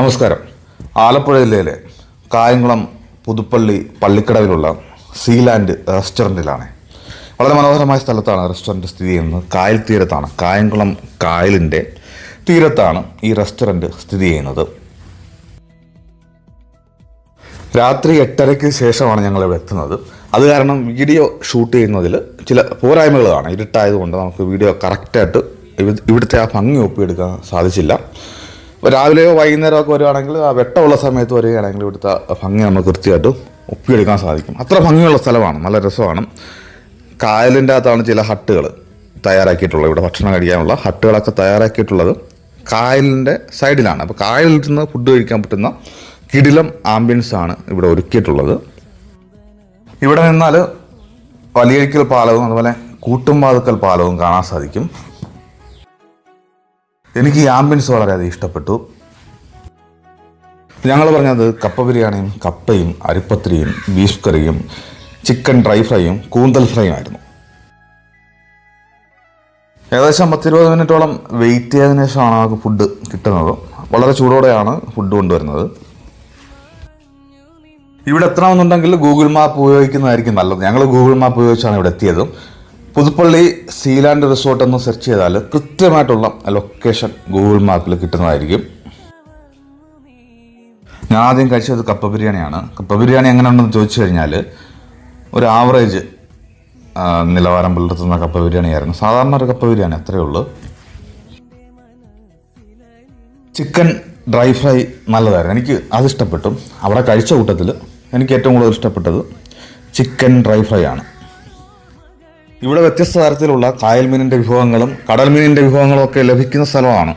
നമസ്കാരം. ആലപ്പുഴ ജില്ലയിലെ കായംകുളം പുതുപ്പള്ളി പള്ളിക്കടവിലുള്ള സീലാൻഡ് റെസ്റ്റോറന്റിലാണ് വളരെ മനോഹരമായ സ്ഥലത്താണ് റെസ്റ്റോറന്റ് സ്ഥിതി ചെയ്യുന്നത്. കായൽ തീരത്താണ്. കായംകുളം കായലിന്റെ തീരത്താണ് ഈ റെസ്റ്റോറന്റ് സ്ഥിതി ചെയ്യുന്നത്. രാത്രി എട്ടരയ്ക്ക് ശേഷമാണ് ഞങ്ങൾ ഇവിടെ എത്തുന്നത്. അത് കാരണം വീഡിയോ ഷൂട്ട് ചെയ്യുന്നതിൽ ചില പോരായ്മകൾ കാണാം ഇരുട്ടായതുകൊണ്ട് നമുക്ക് വീഡിയോ കറക്റ്റായിട്ട് ഇവി- ഇവിടുത്തെ ആ ഭംഗി ഒപ്പിയെടുക്കാൻ സാധിച്ചില്ല. രാവിലെയോ വൈകുന്നേരമോ ഒക്കെ വരുവാണെങ്കിൽ ആ വെട്ടമുള്ള സമയത്ത് വരികയാണെങ്കിൽ ഇവിടുത്തെ ഭംഗി നമുക്ക് കൃത്യമായിട്ട് ഒപ്പിയെടുക്കാൻ സാധിക്കും. അത്ര ഭംഗിയുള്ള സ്ഥലമാണ്. നല്ല രസമാണ്. കായലിന്റെ അകത്താണ് ചില ഹട്ടുകൾ തയ്യാറാക്കിയിട്ടുള്ളത്. ഇവിടെ ഭക്ഷണം കഴിക്കാനുള്ള ഹട്ടുകളൊക്കെ തയ്യാറാക്കിയിട്ടുള്ളത് കായലിന്റെ സൈഡിലാണ്. അപ്പോൾ കായലിൽ നിന്ന് ഫുഡ് കഴിക്കാൻ പറ്റുന്ന കിടിലം ആംബിയൻസ് ആണ് ഇവിടെ ഒരുക്കിയിട്ടുള്ളത്. ഇവിടെ നിന്നാൽ വലിയഴിക്കൽ പാലവും അതുപോലെ കൂട്ടുംപാതുക്കൽ പാലവും കാണാൻ സാധിക്കും. എനിക്ക് ഈ ആംബിയൻസ് വളരെയധികം ഇഷ്ടപ്പെട്ടു. ഞങ്ങൾ പറഞ്ഞത് കപ്പ ബിരിയാണിയും കപ്പയും അരിപ്പത്തിരിയും ബീഫ് കറിയും ചിക്കൻ ഡ്രൈ ഫ്രൈയും കൂന്തൽ ഫ്രൈയും ആയിരുന്നു. ഏകദേശം പത്തിരുപത് മിനിറ്റോളം വെയിറ്റ് ചെയ്തതിനു ശേഷമാണ് നമുക്ക് ഫുഡ് കിട്ടുന്നത്. വളരെ ചൂടോടെയാണ് ഫുഡ് കൊണ്ടുവരുന്നത്. ഇവിടെ എത്തണമെന്നുണ്ടെങ്കിൽ ഗൂഗിൾ മാപ്പ് ഉപയോഗിക്കുന്നതായിരിക്കും നല്ലത്. ഞങ്ങൾ ഗൂഗിൾ മാപ്പ് ഉപയോഗിച്ചാണ് ഇവിടെ എത്തിയത്. പുതുപ്പള്ളി സീലാൻഡ് റിസോർട്ട് എന്ന് സെർച്ച് ചെയ്താൽ കൃത്യമായിട്ടുള്ള ലൊക്കേഷൻ ഗൂഗിൾ മാപ്പിൽ കിട്ടുന്നതായിരിക്കും. ഞാൻ ആദ്യം കഴിച്ചത് കപ്പ ബിരിയാണിയാണ്. കപ്പ ബിരിയാണി എങ്ങനെ ഉണ്ടെന്ന് ചോദിച്ചു കഴിഞ്ഞാൽ ഒരു ആവറേജ് നിലവാരം പുലർത്തുന്ന കപ്പ ബിരിയാണിയായിരുന്നു. സാധാരണ ഒരു കപ്പ ബിരിയാണി അത്രയേ ഉള്ളൂ. ചിക്കൻ ഡ്രൈ ഫ്രൈ നല്ലതായിരുന്നു. എനിക്ക് അത് ഇഷ്ടപ്പെട്ടു. അവിടെ കഴിച്ച കൂട്ടത്തിൽ എനിക്ക് ഏറ്റവും കൂടുതൽ ഇഷ്ടപ്പെട്ടത് ചിക്കൻ ഡ്രൈ ഫ്രൈ ആണ്. ഇവിടെ വ്യത്യസ്ത തരത്തിലുള്ള കായൽ മീനിന്റെ വിഭവങ്ങളും കടൽ മീനിന്റെ വിഭവങ്ങളും ഒക്കെ ലഭിക്കുന്ന സ്ഥലമാണ്.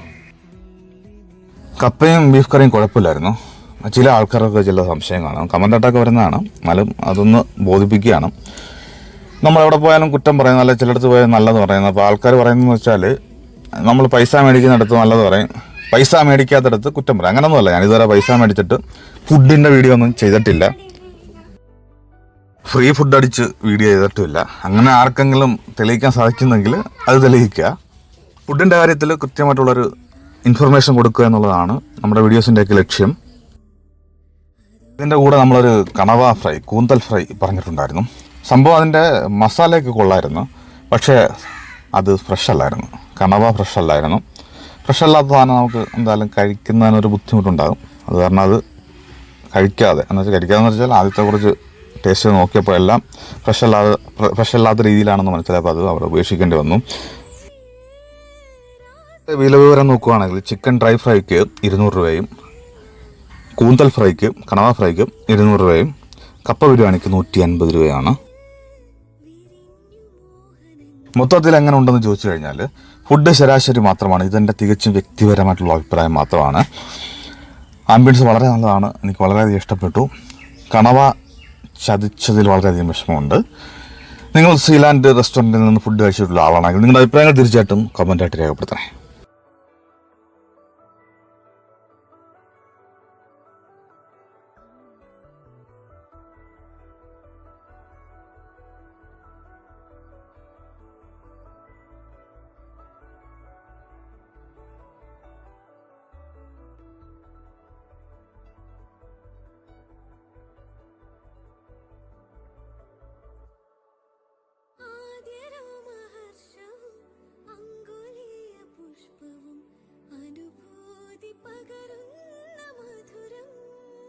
കപ്പയും ബീഫ് കറിയും കുഴപ്പമില്ലായിരുന്നു. ചില ആൾക്കാർക്ക് ചില സംശയം കാണാം. കമന്റായിട്ടൊക്കെ വരുന്നതാണ്. എന്നാലും അതൊന്ന് ബോധിപ്പിക്കുകയാണ്. നമ്മൾ എവിടെ പോയാലും കുറ്റം പറയുന്ന അല്ലെ ചിലയിടത്ത് പോയാൽ നല്ലത് പറയുന്നത് അപ്പോൾ ആൾക്കാർ പറയുന്നതെന്ന് വെച്ചാൽ നമ്മൾ പൈസ മേടിക്കുന്നിടത്ത് നല്ലത് പറയും. പൈസ മേടിക്കാത്തടത്ത് കുറ്റം പറയും. അങ്ങനെയൊന്നുമല്ല ഞാൻ ഇതുവരെ പൈസ മേടിച്ചിട്ട് ഫുഡിന്റെ വീഡിയോ ഒന്നും ചെയ്തിട്ടില്ല. ഫ്രീ ഫുഡ് അടിച്ച് വീഡിയോ ചെയ്തിട്ടുമില്ല. അങ്ങനെ ആർക്കെങ്കിലും തെളിയിക്കാൻ സാധിക്കുന്നെങ്കിൽ അത് തെളിയിക്കുക. ഫുഡിന്റെ കാര്യത്തിൽ കൃത്യമായിട്ടുള്ളൊരു ഇൻഫർമേഷൻ കൊടുക്കുക എന്നുള്ളതാണ് നമ്മുടെ വീഡിയോസിന്റെയൊക്കെ ലക്ഷ്യം. ഇതിന്റെ കൂടെ നമ്മളൊരു കണവ ഫ്രൈ കൂന്തൽ ഫ്രൈ പറഞ്ഞിട്ടുണ്ടായിരുന്നു. സംഭവം അതിന്റെ മസാലയൊക്കെ കൊള്ളായിരുന്നു. പക്ഷേ അത് ഫ്രഷ് അല്ലായിരുന്നു. കണവ ഫ്രഷ് അല്ലായിരുന്നു. ഫ്രഷ് അല്ലാത്ത സാധനം നമുക്ക് എന്തായാലും കഴിക്കുന്നതിനൊരു ബുദ്ധിമുട്ടുണ്ടാകും. അത് കാരണം അത് കഴിക്കാതെ. എന്ന് വെച്ചാൽ കഴിക്കാതെ വെച്ചാൽ ആദ്യത്തെ കുറച്ച് ടേസ്റ്റ് നോക്കിയപ്പോൾ എല്ലാം ഫ്രഷ് അല്ലാതെ ഫ്രഷ് അല്ലാത്ത രീതിയിലാണെന്ന് മനസ്സിലായപ്പോൾ അത് അവിടെ ഉപേക്ഷിക്കേണ്ടി വന്നു. വില വിവരം നോക്കുകയാണെങ്കിൽ ചിക്കൻ ഡ്രൈ ഫ്രൈക്ക് ഇരുന്നൂറ് രൂപയും കൂന്തൽ ഫ്രൈക്ക് കണവ ഫ്രൈക്ക് ഇരുന്നൂറ് രൂപയും കപ്പ ബിരിയാണിക്ക് നൂറ്റി അൻപത് രൂപയാണ്. മൊത്തത്തിൽ എങ്ങനെ ഉണ്ടെന്ന് ചോദിച്ചു കഴിഞ്ഞാൽ ഫുഡ് ശരാശരി മാത്രമാണ്. ഇതെന്റെ തികച്ചും വ്യക്തിപരമായിട്ടുള്ള അഭിപ്രായം മാത്രമാണ്. ആംബിയൻസ് വളരെ നല്ലതാണ്. എനിക്ക് വളരെയധികം ഇഷ്ടപ്പെട്ടു. കണവ ചതിച്ചതിൽ വളരെയധികം വിഷമമുണ്ട്. നിങ്ങൾ സീലാൻഡ് റെസ്റ്റോറന്റിൽ നിന്ന് ഫുഡ് കഴിച്ചിട്ടുള്ള ആളാണെങ്കിൽ നിങ്ങളുടെ അഭിപ്രായങ്ങൾ തീർച്ചയായിട്ടും കമന്റായിട്ട് രേഖപ്പെടുത്തണേ.